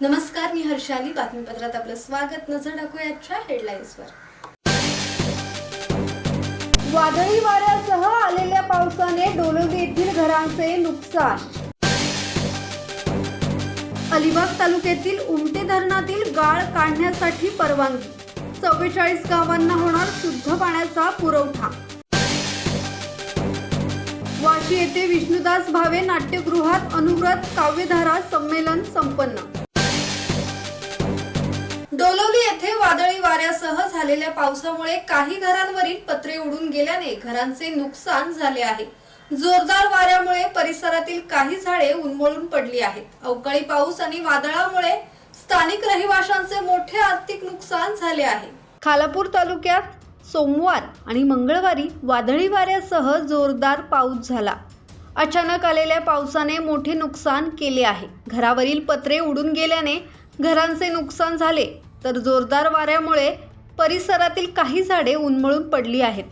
नमस्कार मी हर्षाली. बातमीपत्रात आपलं स्वागत. नजर टाकूयाच्या हेडलाईन्सवर वादळी वाऱ्यासह आलेल्या पावसाने डोलवली येथील घरांचे नुकसान. अलिबाग तालुक्यातील उमटे धरणातील गाळ काढण्यासाठी परवानगी. चव्वेचाळीस गावांना होणार शुद्ध पाण्याचा पुरवठा. वाशी येथे विष्णुदास भावे नाट्यगृहात अनुव्रत काव्यधारा संमेलन संपन्न. डोलोली येथे वादळी वाऱ्यासह झालेल्या पावसामुळे काही घरांवरील पत्रे उडून गेल्याने घरांचे नुकसान झाले आहे. जोरदार वाऱ्यामुळे परिसरातील काही झाडे उन्मळून पडली आहेत. अवकाळी पाऊस आणि वादळामुळे स्थानिक रहिवाशांचे मोठे आर्थिक नुकसान झाले आहे. खालापूर तालुक्यात सोमवार आणि मंगळवारी वादळी वाऱ्यासह जोरदार पाऊस झाला. अचानक आलेल्या पावसाने मोठे नुकसान केले आहे. घरावरील पत्रे उडून गेल्याने घरांचे नुकसान झाले. तर जोरदार वाऱ्यामुळे परिसरातील काही झाडे उन्मळून पडली आहेत.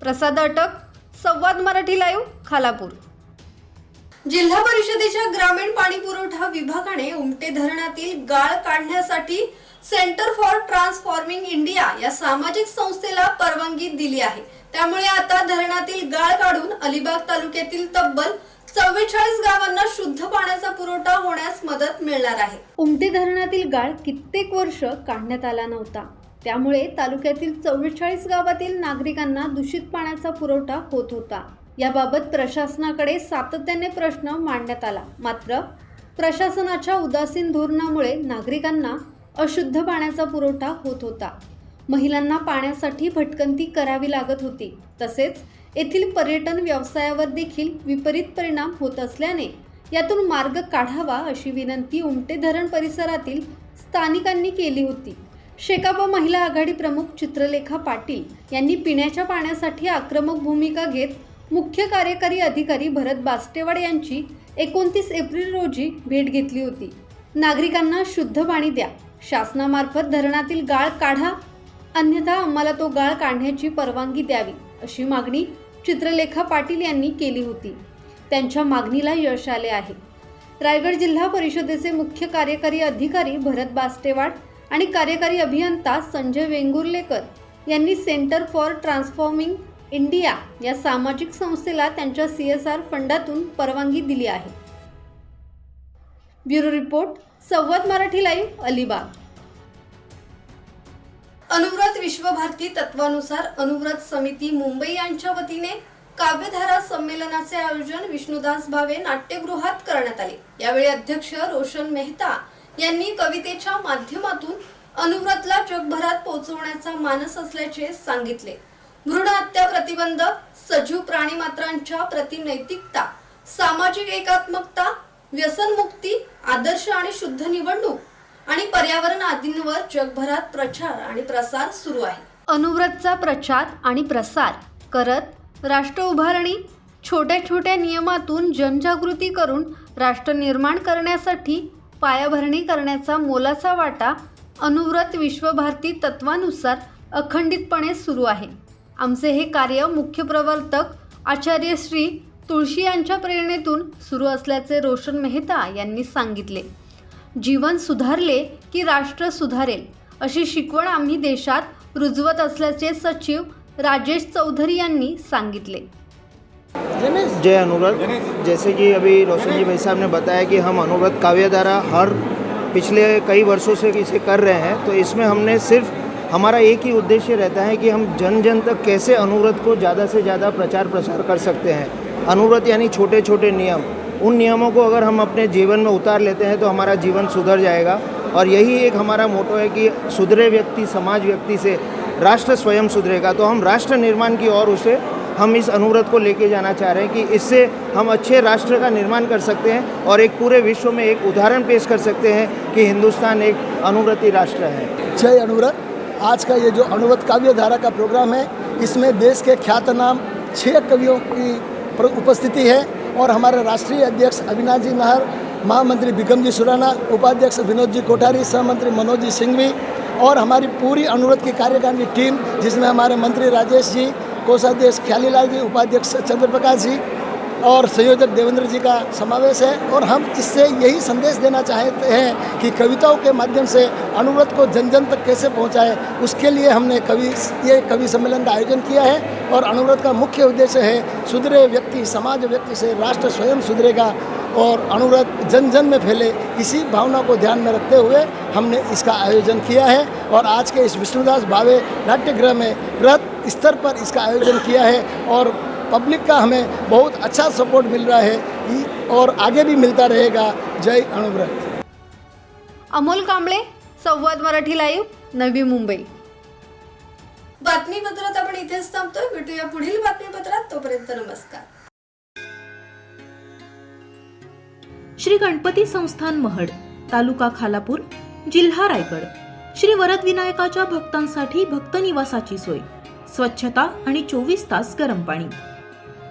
प्रसाद अटक संवाद मराठी लाईव्ह खालापूर. जिल्हा परिषदेच्या ग्रामीण पाणी पुरवठा विभागाने उमटे धरणातील गाळ काढण्यासाठी सेंटर फॉर ट्रान्सफॉर्मिंग इंडिया या सामाजिक संस्थेला परवानगी दिली आहे. त्यामुळे आता धरणातील गाळ काढून अलिबाग तालुक्यातील तब्बल चव्वेचाळीस गावांना शुद्ध पाण्याचा पुरवठा होण्यास मदत मिळणार आहे. उमटी धरणातील गाळ कित्येक वर्ष काढण्यात आला नव्हता. त्यामुळे तालुक्यातील चव्वेचाळीस गावातील नागरिकांना दूषित पाण्याचा पुरवठा होत होता. याबाबत प्रशासनाकडे सातत्याने प्रश्न मांडण्यात आला. मात्र प्रशासनाच्या उदासीन धोरणामुळे नागरिकांना अशुद्ध पाण्याचा पुरवठा होत होता. महिलांना पाण्यासाठी भटकंती करावी लागत होती. तसेच येथील पर्यटन व्यवसायावर देखील विपरीत परिणाम होत असल्याने यातून मार्ग काढावा अशी विनंती उमटे धरण परिसरातील स्थानिकांनी केली होती. शेकाप महिला आघाडी प्रमुख चित्रलेखा पाटील यांनी पिण्याच्या पाण्यासाठी आक्रमक भूमिका घेत मुख्य कार्यकारी अधिकारी भरत बास्टेवाड यांची एकोणतीस एप्रिल रोजी भेट घेतली होती. नागरिकांना शुद्ध पाणी द्या. शासनामार्फत धरणातील गाळ काढा. अन्यथा आम्हाला तो गाळ काढण्याची परवानगी द्यावी अशी मागणी चित्रलेखा पाटील यांनी केली होती. त्यांच्या मागणीला यश आले आहे. रायगड जिल्हा परिषदेचे मुख्य कार्यकारी अधिकारी भरत बास्टेवाड आणि कार्यकारी अभियंता संजय वेंगुर्लेकर यांनी सेंटर फॉर ट्रान्सफॉर्मिंग इंडिया या सामाजिक संस्थेला त्यांच्या सी एस आर फंडातून परवानगी दिली आहे. Bureau report Samvad Marathi live Alibag. Anuvrat Vishwabharati तत्वानुसार अनुव्रत समिती मुंबई यांच्या वतीने काव्यधारा संमेलनाचे आयोजन विष्णुदास भावे नाट्यगृहात करण्यात आले. यावेळी अध्यक्ष रोशन मेहता यांनी कवितेच्या माध्यमातून अनुव्रतला जगभरात पोहोचवण्याचा मानस असल्याचे सांगितले. भ्रूण हत्या प्रतिबंध सजीव प्राणीमात्रांच्या प्रतिनैतिकता सामाजिक एकात्मकता व्यसनमुक्ती आदर्श आणि शुद्ध निवडणूक आणि पर्यावरण आदींवर जगभरात प्रचार आणि प्रसार सुरू आहे. अनुव्रतचा प्रचार आणि प्रसार करत राष्ट्र उभारणी छोट्या छोट्या नियमातून जनजागृती करून राष्ट्र निर्माण करण्यासाठी पायाभरणी करण्याचा मोलाचा वाटा अनुव्रत विश्वभारती तत्वानुसार अखंडितपणे सुरू आहे. आमचे हे कार्य मुख्य प्रवर्तक आचार्य श्री तुळशी यांच्या प्रेरणेतून सुरू असल्याचे रोशन मेहता यांनी सांगितले. जीवन सुधारले की राष्ट्र सुधारेल अशी शिकवण आम्ही देशात रुजवत असल्याचे सचिव राजेश चौधरी यांनी सांगितले. जय अनुव्रत जैसे कि अभी रोशन जी भाई साहब ने बताया कि हम अनुव्रत काव्यधारा हर पिछले कई वर्षों से इसे कर रहे हैं तो इसमें हमने सिर्फ हमारा एक ही उद्देश्य रहता है कि हम जन जन तक कैसे अनुव्रत को ज़्यादा से ज़्यादा प्रचार प्रसार कर सकते हैं। अनुव्रत यानी छोटे छोटे नियम। उन नियमों को अगर हम अपने जीवन में उतार लेते हैं तो हमारा जीवन सुधर जाएगा। और यही एक हमारा मोटो है कि सुधरे व्यक्ति, समाज व्यक्ति से राष्ट्र स्वयं सुधरेगा। तो हम राष्ट्र निर्माण की ओर उसे, हम इस अनुव्रत को लेके जाना चाह रहे हैं कि इससे हम अच्छे राष्ट्र का निर्माण कर सकते हैं और एक पूरे विश्व में एक उदाहरण पेश कर सकते हैं कि हिंदुस्तान एक अनुव्रती राष्ट्र है। जय अनुव्रत। आज का ये जो अनुव्रत काव्य धारा का प्रोग्राम है, इसमें देश के ख्यातनाम छः कवियों की उपस्थिति है। और हमारे राष्ट्रीय अध्यक्ष अविनाश जी नाहर, महामंत्री बिकम जी सुराना, उपाध्यक्ष विनोद जी कोठारी, सहमंत्री मनोज जी सिंघवी और हमारी पूरी अनुरोध की कार्यकारिणी टीम, जिसमें हमारे मंत्री राजेश जी, कोषाध्यक्ष ख्यालीलाल जी, उपाध्यक्ष चंद्रप्रकाश जी और संयोजक देवेंद्र जी का समावेश है और हम इससे यही संदेश देना चाहते हैं कि कविताओं के माध्यम से अनुव्रत को जन जन तक कैसे पहुँचाए, उसके लिए हमने कवि, ये कवि सम्मेलन का आयोजन किया है और अनुव्रत का मुख्य उद्देश्य है सुधरे व्यक्ति, समाज व्यक्ति से राष्ट्र स्वयं सुधरेगा और अनुव्रत जन जन में फैले, इसी भावना को ध्यान में रखते हुए हमने इसका आयोजन किया है और आज के इस विष्णुदास भावे नाट्यगृह में बृहद स्तर पर इसका आयोजन किया है और पब्लिक का हमें बहुत अच्छा सपोर्ट मिल रहा है और आगे भी मिलता रहेगा। जय अनुव्रत अमोल कांबळे संवाद मराठी लाईव्ह नवी मुंबई. बातमीपत्रात आपण इथेच थांबतोय. भेटूया पुढील बातमीपत्रात. तोपर्यंत नमस्कार. श्री गणपती संस्थान महड तालुका खालापूर जिल्हा रायगड. श्री वरद विनायकाच्या भक्तांसाठी भक्त निवासाची सोय. स्वच्छता आणि चोवीस तास गरम पाणी.